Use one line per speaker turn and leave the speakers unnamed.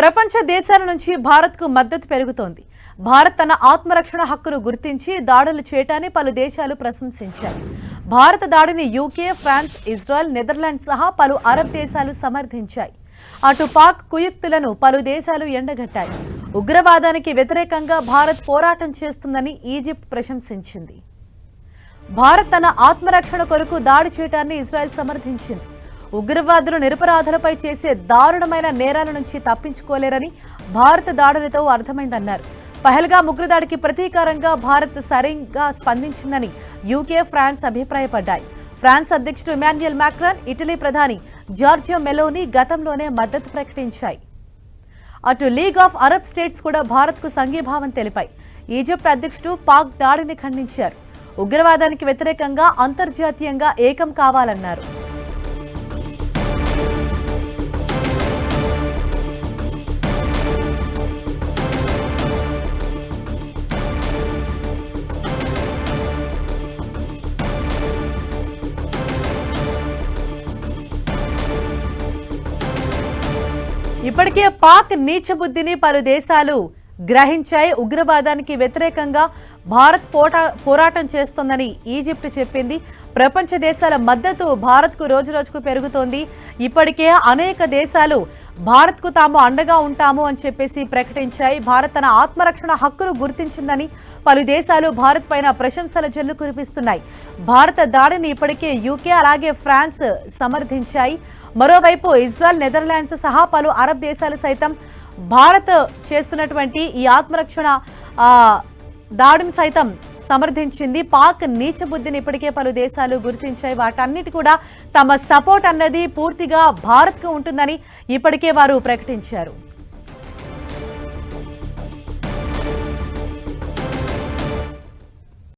ప్రపంచ దేశాల నుంచి భారత్కు మద్దతు పెరుగుతోంది. భారత్ తన ఆత్మరక్షణ హక్కును గుర్తించి దాడులు చేయటాన్ని పలు దేశాలు ప్రశంసించాయి. భారత దాడిని యూకే ఫ్రాన్స్ ఇజ్రాయెల్ నెదర్లాండ్ సహా పలు అరబ్ దేశాలు సమర్థించాయి. అటు పాక్ కుయుక్తులను పలు దేశాలు ఎండగట్టాయి. ఉగ్రవాదానికి వ్యతిరేకంగా భారత్ పోరాటం చేస్తుందని ఈజిప్ట్ ప్రశంసించింది. భారత్ తన ఆత్మరక్షణ కొరకు దాడి చేయటాన్ని ఇజ్రాయెల్ సమర్థించింది. ఉగ్రవాదులు నిరపరాధులపై చేసే దారుణమైన నేరాల నుంచి తప్పించుకోలేరని భారత దాడులతో అర్థమైందన్నారు. పహల్గా ఉగ్రదాడికి ప్రతీకారంగా భారత్ సరిగ్గా స్పందించిందని యూకే ఫ్రాన్స్ అభిప్రాయపడ్డాయి. ఫ్రాన్స్ అధ్యక్షుడు ఇమాన్యుయల్ మాక్రాన్ ఇటలీ ప్రధాని జార్జియో మెలోని గతంలోనే మద్దతు ప్రకటించాయి. అటు లీగ్ ఆఫ్ అరబ్ స్టేట్స్ కూడా భారత్కు సంఘీభావం తెలిపాయి. ఈజిప్ట్ అధ్యక్షుడు పాక్ దాడిని ఖండించారు. ఉగ్రవాదానికి వ్యతిరేకంగా అంతర్జాతీయంగా ఏకం కావాలన్నారు. ఇప్పటికే పాక్ నీచబుద్ధిని పలు దేశాలు గ్రహించాయి. ఉగ్రవాదానికి వ్యతిరేకంగా భారత్ పోటా పోరాటం చేస్తోందని ఈజిప్ట్ చెప్పింది. ప్రపంచ దేశాల మద్దతు భారత్కు రోజు రోజుకు పెరుగుతోంది. ఇప్పటికే అనేక దేశాలు భారత్కు తాము అండగా ఉంటాము అని చెప్పేసి ప్రకటించాయి. భారత్ తన ఆత్మరక్షణ హక్కును గుర్తించిందని పలు దేశాలు భారత్ పైన ప్రశంసల జల్లు కురిపిస్తున్నాయి. భారత దాడిని ఇప్పటికే యూకే అలాగే ఫ్రాన్స్ సమర్థించాయి. మరోవైపు ఇజ్రాయెల్ నెదర్లాండ్స్ సహా పలు అరబ్ దేశాలు సైతం భారత్ చేస్తున్నటువంటి ఈ ఆత్మరక్షణ దాడిని సైతం సమర్థించింది. పాక్ నీచ బుద్ధిని ఇప్పటికే పలు దేశాలు గుర్తించాయి. వాటన్నిటి కూడా తమ సపోర్ట్ అన్నది పూర్తిగా భారత్కు ఉంటుందని ఇప్పటికే వారు ప్రకటించారు.